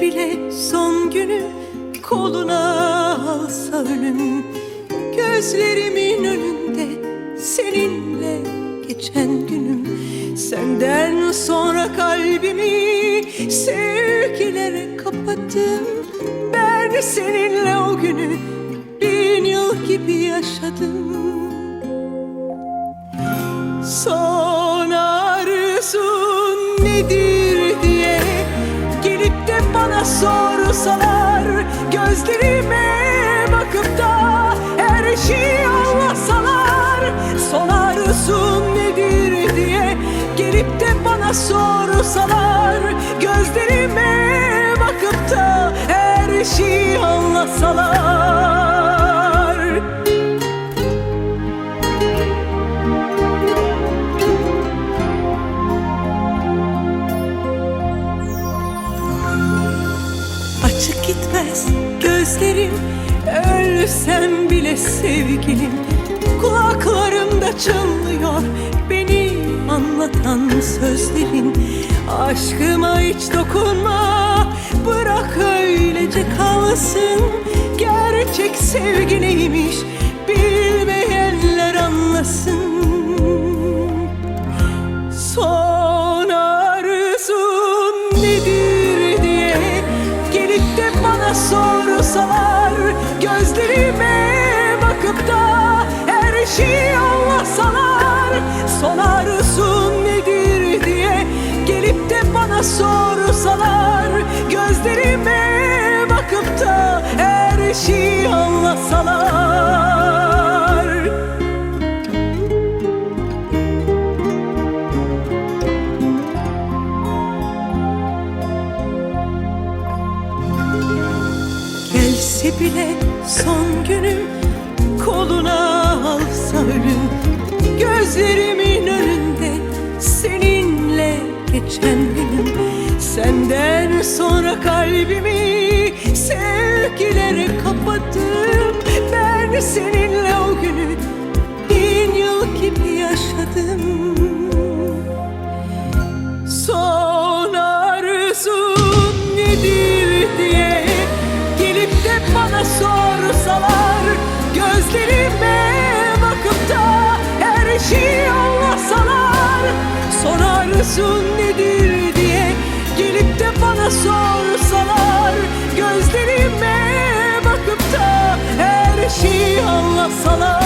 bile son günü koluna alsa ölüm. Gözlerimin önünde seninle geçen günüm. Senden sonra kalbimi sevgilere kapattım. Ben seninle o günü bin yıl gibi yaşadım. Son arzun nedir sorsalar Gözlerime bakıp da her şeyi anlasalar. Son arzun nedir diye Gelip de bana sorsalar Gözlerime bakıp da her şeyi anlasalar Açık gitmez gözlerim. Ölsem bile sevgilim Kulaklarımda çınlıyor Beni anlatan sözlerin Aşkıma hiç dokunma. Bırak öylece kalsın Gerçek sevgi neymiş sorsalar Gözlerime bakıp da her şeyi anlasalar Son Gelse bile son günüm koluna alsa ölüm Gözlerimin önünde seninle geçen günüm. Senden sonra kalbimi sevgilere kapattım. Ben seninle Gözlerime bakıp da her şeyi anlasalar Son arzun nedir diye Gelip de bana sorsalar Gözlerime bakıp da her şeyi anlasalar